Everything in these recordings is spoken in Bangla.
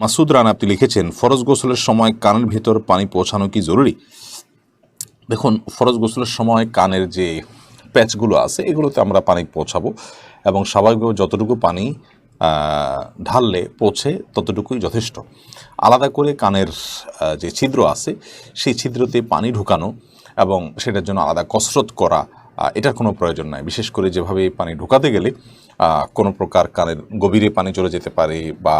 মাসুদ রানা, আপনি লিখেছেন, ফরজ গোসলের সময় কানের ভিতর পানি পৌঁছানো কি জরুরি? দেখুন, ফরজ গোসলের সময় কানের যে প্যাচগুলো আছে, এগুলোতে আমরা পানি পৌঁছাবো এবং স্বাভাবিকভাবে যতটুকু পানি ঢাললে পৌঁছে ততটুকুই যথেষ্ট। আলাদা করে কানের যে ছিদ্র আছে, সেই ছিদ্রতে পানি ঢুকানো এবং সেটার জন্য আলাদা কসরত করা এটার কোনো প্রয়োজন নাই। বিশেষ করে যেভাবে পানি ঢুকাতে গেলে কোনো প্রকার কানের গভীরে পানি চলে যেতে পারে বা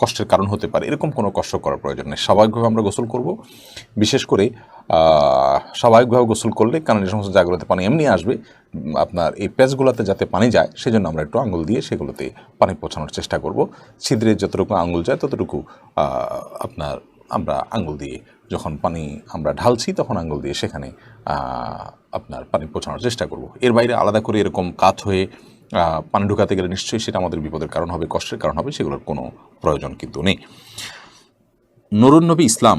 কষ্টের কারণ হতে পারে, এরকম কোনো কষ্ট করার প্রয়োজন নেই। স্বাভাবিকভাবে আমরা গোসল করব। বিশেষ করে স্বাভাবিকভাবে গোসল করলে কারণ এই সমস্ত জায়গাগুলোতে পানি এমনি আসবে আপনার এই প্যাচগুলোতে যাতে পানি যায়, সেজন্য আমরা একটু আঙুল দিয়ে সেগুলোতে পানি পৌঁছানোর চেষ্টা করব। ছিদ্রে যতটুকু আঙুল যায়, ততটুকু আপনার আমরা আঙুল দিয়ে যখন পানি আমরা ঢালছি, তখন আঙুল দিয়ে সেখানে আপনার পানি পৌঁছানোর চেষ্টা করব। এর বাইরে আলাদা করে এরকম কাত হয়ে পানি ঢুকাতে গেলে নিশ্চয়ই সেটা আমাদের বিপদের কারণ হবে, কষ্টের কারণ হবে, সেগুলোর কোনো প্রয়োজন কিন্তু নেই। নবী ইসলাম,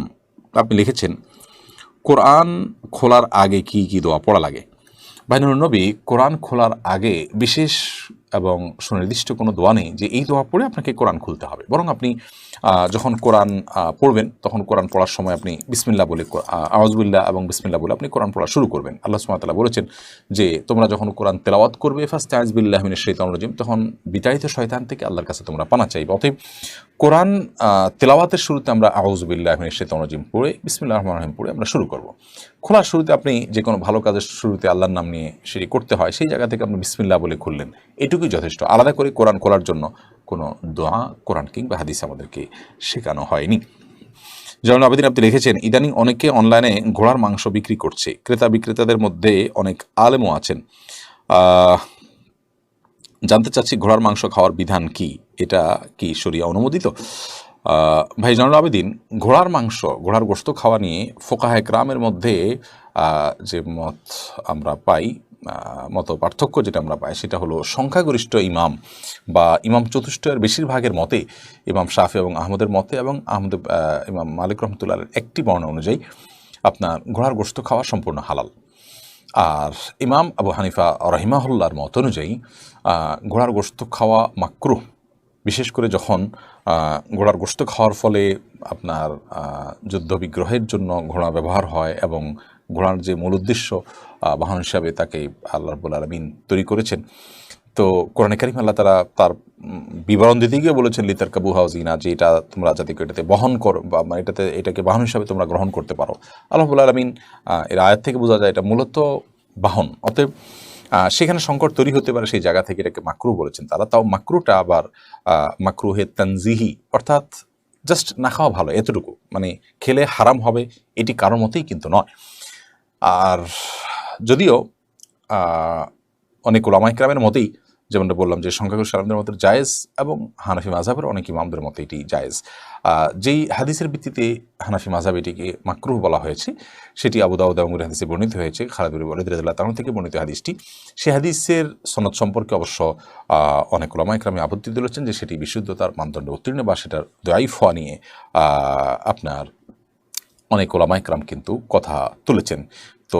আপনি লিখেছেন, কোরআন খোলার আগে কি কি দোয়া পড়া লাগে? ভাই নবী, কোরআন খোলার আগে বিশেষ এবং সুনির্দিষ্ট কোনো দোয়া নেই যে এই দোয়া পড়ে আপনাকে কোরআন খুলতে হবে। বরং আপনি যখন কোরআন পড়বেন, তখন কোরআন পড়ার সময় আপনি বিসমিল্লা বলে আওয়াজবিল্লা এবং বিসমিল্লা বলে আপনি কোরআন পড়া শুরু করবেন। আল্লাহ সুমাতালা বলেছেন যে, তোমরা যখন কোরআন তেলাওয়াত করবে ফার্স্ট আজবিল্লাহ মিনের শৈতান রজিম, তখন বিতাড়িত শয়তান থেকে আল্লাহর কাছে তোমরা পানা চাইবে। অতএব কোরআন তেলাওয়াতের শুরুতে আমরা আউজবিল্লাহ মিনের শৈতান রজিম পড়ে বিসমিল্লাহ রহমান রহিম পড়ে আমরা শুরু করব। খোলার শুরুতে আপনি যে কোনো ভালো কাজের শুরুতে আল্লাহর নাম নিয়ে সেটি করতে হয়, সেই জায়গা থেকে আপনি বিসমিল্লাহ বলে খুললেন। এটুকুই যথেষ্ট। আলাদা করে কোরআন খোলার জন্য কোনো দোয়া, কোরআন কিংবা হাদিস আমাদেরকে শেখানো হয়নি। জনাব আবেদিন আপনি লিখেছেন, ইদানিং অনেকে অনলাইনে ঘোড়ার মাংস বিক্রি করছে। ক্রেতা বিক্রেতাদের মধ্যে অনেক আলেমও আছেন। জানতে চাচ্ছি ঘোড়ার মাংস খাওয়ার বিধান কি? এটা কি শরিয়া অনুমোদিত? ভাই জনাল আবেদিন, ঘোড়ার মাংস, ঘোড়ার গোশত খাওয়া নিয়ে ফোকাহে গ্রামের মধ্যে যে মত আমরা পাই মত পার্থক্য যেটা আমরা পাই, সেটা হলো সংখ্যাগরিষ্ঠ ইমাম বা ইমাম চতুষ্টয়ের বেশিরভাগের মতে ইমাম শাফি এবং আহমদের মতে এবং আহমদ ইমাম মালিক রহমতুল্লাহ একটি বর্ণনা অনুযায়ী আপনার ঘোড়ার গোস্ত খাওয়া সম্পূর্ণ হালাল। আর ইমাম আবু হানিফা রহিমাহুল্লার মত অনুযায়ী ঘোড়ার গোস্ত খাওয়া মাকরুহ। বিশেষ করে যখন ঘোড়ার গোস্ত খাওয়ার ফলে আপনার যুদ্ধ বিগ্রহের জন্য ঘোড়া ব্যবহার হয় এবং ঘোড়ার যে মূল উদ্দেশ্য বাহন হিসাবে তাকে আল্লাহ রবুল আলমিন তৈরি করেছেন। তো কোরআন কারিম আল্লাহ তারা তার বিবরণ দিতে গিয়ে বলেছেন লিতার কাবু হাউজিনা যে এটা তোমরা যাতে এটাতে বহন করো, বা মানে এটাতে, এটাকে বাহন হিসাবে তোমরা গ্রহণ করতে পারো। আল্লাহুল আলমিন এর আয়াত থেকে বোঝা যায় এটা মূলত বাহন। অতএব সেখানে সংকট তৈরি হতে পারে সেই জায়গা থেকে এটাকে মাকরু বলেছেন তারা। তাও মাকরুটা আবার মাকরু হে তানজিহি, অর্থাৎ জাস্ট না খাওয়া ভালো, এতটুকু। মানে খেলে হারাম হবে, এটি কারোর মতেই কিন্তু নয়। আর যদিও অনেক ওলামাই ক্রামের মতেই যেমনটা বললাম যে সংখ্যাগরিষ্ঠ আলমদের মতে জায়েজ এবং হানাফি মাঝাবের অনেক ইমামদের মতে এটি জায়েজ। যেই হাদিসের ভিত্তিতে হানাফি মাঝাব এটিকে মাকরুহ বলা হয়েছে, সেটি আবু দাউদ এবং হাদিসে বর্ণিত হয়েছে। খালাদুর বলিদ তাআলা থেকে বর্ণিত হাদিসটি। সে হাদিসের সনদ সম্পর্কে অবশ্য অনেক ওলামাই ক্রামে আপত্তি তুলেছেন যে সেটি বিশুদ্ধতার মানদণ্ড উত্তীর্ণ বা সেটার দয়াইফ হওয়া নিয়ে আপনার অনেক ওলামাই ক্রাম কিন্তু কথা তুলেছেন। তো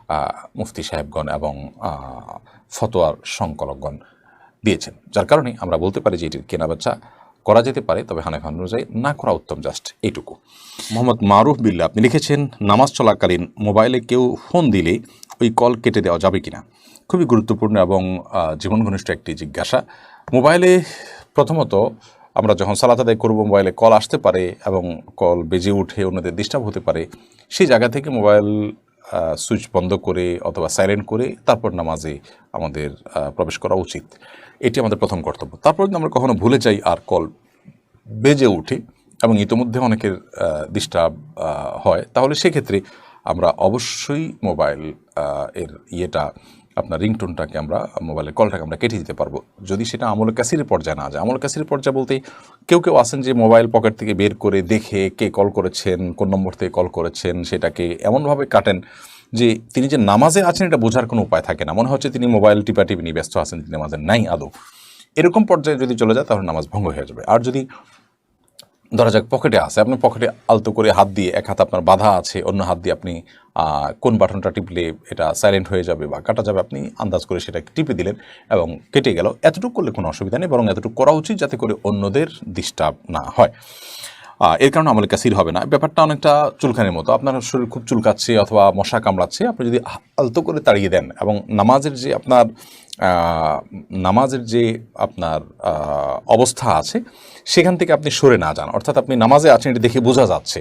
মুফতি সাহেবগণ এবং ফতোয়ার সংকলকগণ দিয়েছেন। যার কারণে আমরা বলতে পারি যে এটির কেনাবেচা করা যেতে পারে, তবে হানেফ অনুযায়ী না করা উত্তম, জাস্ট এইটুকু মোহাম্মদ মারুফ বিল্লা আপনি লিখেছেন, নামাজ চলাকালীন মোবাইলে কেউ ফোন দিলে ওই কল কেটে দেওয়া যাবে কিনা? খুবই গুরুত্বপূর্ণ এবং জীবন ঘনিষ্ঠ একটি জিজ্ঞাসা। মোবাইলে প্রথমত আমরা যখন সালাত আদায় করব, মোবাইলে কল আসতে পারে এবং কল বেজে উঠে অন্যদের ডিস্টার্ব হতে পারে, সেই জায়গা থেকে মোবাইল সুইচ বন্ধ করে অথবা সাইলেন্ট করে তারপর নামাজে আমাদের প্রবেশ করা উচিত। এটি আমাদের প্রথম কর্তব্য। তারপর যদি আমরা কখনও ভুলে যাই, আর কল বেজে উঠে এবং ইতোমধ্যে অনেকের ডিস্টার্ব হয়, তাহলে সেক্ষেত্রে আমরা অবশ্যই মোবাইল এর ইয়েটা আপনার রিংটোনটাকে আমরা, মোবাইলের কলটাকে আমরা কেটে দিতে পারব। যদি সেটা আমল কাসিরের পর্যায়ে না যায়, আমল কাসিরের পর্যায়ে বলতে কেউ কেউ আছেন যে মোবাইল পকেট থেকে বের করে দেখে কে কল করেছেন, কোন নম্বর থেকে কল করেছেন, সেটাকে এমনভাবে কাটেন যে তিনি যে নামাজে আছেন এটা বোঝার কোনো উপায় থাকে না। মনে হচ্ছে তিনি মোবাইল টিপাটিপি নিয়ে ব্যস্ত আছেন, তিনি নামাজে নাই আদৌ। এরকম পর্যায়ে যদি চলে যায় তাহলে নামাজ ভঙ্গ হয়ে যাবে। আর যদি ধরা যাক পকেটে আছে। আপনি পকেটে আলতো করে হাত দিয়ে এক হাত আপনার বাধা আছে, অন্য হাত দিয়ে আপনি কোন বাটনটা টিপলে এটা সাইলেন্ট হয়ে যাবে বা কাটা যাবে, আপনি আন্দাজ করে সেটা টিপে দিলেন এবং কেটে গেল। এতটুকু করলে কোনো অসুবিধা নেই, বরং এতটুকু করা উচিত যাতে করে অন্যদের ডিস্টার্ব না হয়। এর কারণে আমলে কাসির হবে না। ব্যাপারটা অনেকটা চুলকানির মতো। আপনার শরীর খুব চুলকাচ্ছে অথবা মশা কামড়াচ্ছে। আপনি যদি আলতো করে তাড়িয়ে দেন এবং নামাজের যে আপনার নামাজের যে আপনার অবস্থা আছে, সেখান থেকে আপনি সরে না যান। অর্থাৎ আপনি নামাজে আছেন, এটা দেখে বোঝা যাচ্ছে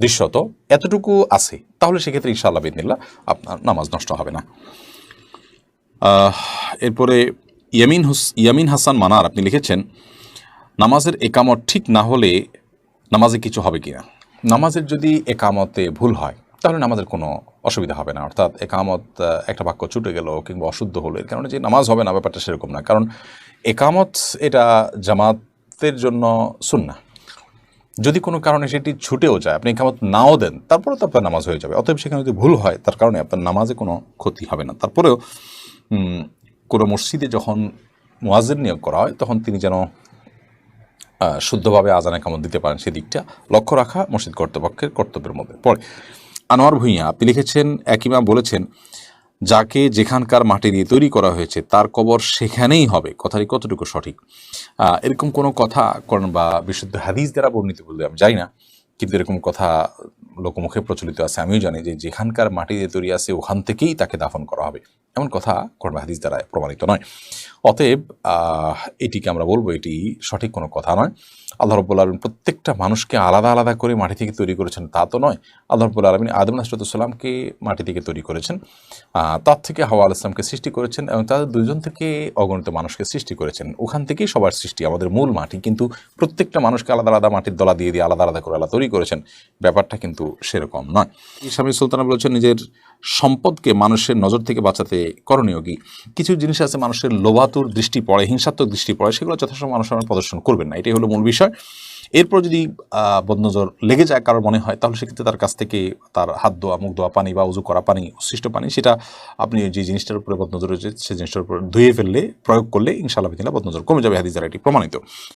দৃশ্যত। এতটুকু আছে। তাহলে সেক্ষেত্রে ইনশাআল্লাহ বিদিনিল্লাহ আপনার নামাজ নষ্ট হবে না। এরপরে ইয়ামিন হুস, ইয়ামিন হাসান মানার আপনি লিখেছেন, নামাজের একামত ঠিক না হলে নামাজে কিছু হবে কিনা? নামাজের যদি একামতে ভুল হয়, তাহলে নামাজের কোনো অসুবিধা হবে না। অর্থাৎ একামত একটা বাক্য ছুটে গেল কিংবা অশুদ্ধ হলো, এর কারণে যে নামাজ হবে না ব্যাপারটা সেরকম না। কারণ একামত, এটা জামাতের জন্য সুন্না যদি কোনো কারণে সেটি ছুটেও যায়, আপনি একামত নাও দেন তারপরে তো আপনার নামাজ হয়ে যাবে। অতএব সেখানে যদি ভুল হয়, তার কারণে আপনার নামাজে কোনো ক্ষতি হবে না। তারপরেও কোনো মসজিদে যখন মোয়াজের নিয়োগ করা হয়, তখন তিনি যেন শুদ্ধভাবে আজানে কামত দিতে পারেন সেদিকটা লক্ষ্য রাখা মসজিদ কর্তৃপক্ষের কর্তব্যের মধ্যে। পড়ে আনোয়ার ভূঁইয়া, আপনি লিখেছেন একইমা বলেছেন, যাকে যেখানকার মাটি দিয়ে তৈরি করা হয়েছে, তার কবর সেখানেই হবে। কথাটি কতটুকু সঠিক? এরকম কোনো কথা কোন বা বিশুদ্ধ হাদিস দ্বারা বর্ণিত বলতে আমি জানি না, কিন্তু এরকম কথা লোকমুখে প্রচলিত আছে। আমিও জানি যে যেখানকার মাটি দিয়ে তৈরি আছে, ওখান থেকেই তাকে দাফন করা হবে। এমন কথা কোন হাদিস দ্বারা প্রমাণিত নয়। অতএব এটিকে আমরা বলব এটি সঠিক কোনো কথা নয়। আল্লাহ রব্বুল আলমিন প্রত্যেকটা মানুষকে আলাদা আলাদা করে মাটি থেকে তৈরি করেছেন, তা তো নয়। আল্লাহ রব্বুল আলমিন আদম নাসরতুল্লামকে মাটি থেকে তৈরি করেছেন। তার থেকে হাওয়া আল ইসলামকে সৃষ্টি করেছেন এবং তাদের দুজন থেকে অগণিত মানুষকে সৃষ্টি করেছেন। ওখান থেকেই সবার সৃষ্টি, আমাদের মূল মাটি। কিন্তু প্রত্যেকটা মানুষকে আলাদা আলাদা মাটির দলা দিয়ে দিয়ে আলাদা আলাদা করে আলাদা তৈরি করেছেন। ব্যাপারটা কিন্তু সেরকম নয়। স্বামী সুলতানা বলেছেন, নিজের সম্পদকে মানুষের নজর থেকে বাঁচাতে করণীয় কি? কিছু জিনিস আছে মানুষের লোভাতুর দৃষ্টি পড়ে, হিংসাত্মক দৃষ্টি পড়ে, সেগুলো যথেষ্ট মানুষ প্রদর্শন করবেন না। এটাই হলো মূল বিষয়। এরপর যদি বদনজর লেগে যায় কারোর মনে হয়, তাহলে সেক্ষেত্রে তার কাছ থেকে তার হাত ধোয়া, মুখ ধোয়া, পানি বা উজু করা, পানি উচ্ছিষ্ট পানি, সেটা আপনি যে জিনিসটার উপরে বদনজর রয়েছে সেই জিনিসটার উপর ধুয়ে ফেললে, প্রয়োগ করলে ইনশাআল্লাহ বিদিনা বদনজর কমে যাবে হাদিস দ্বারা এটি প্রমাণিত।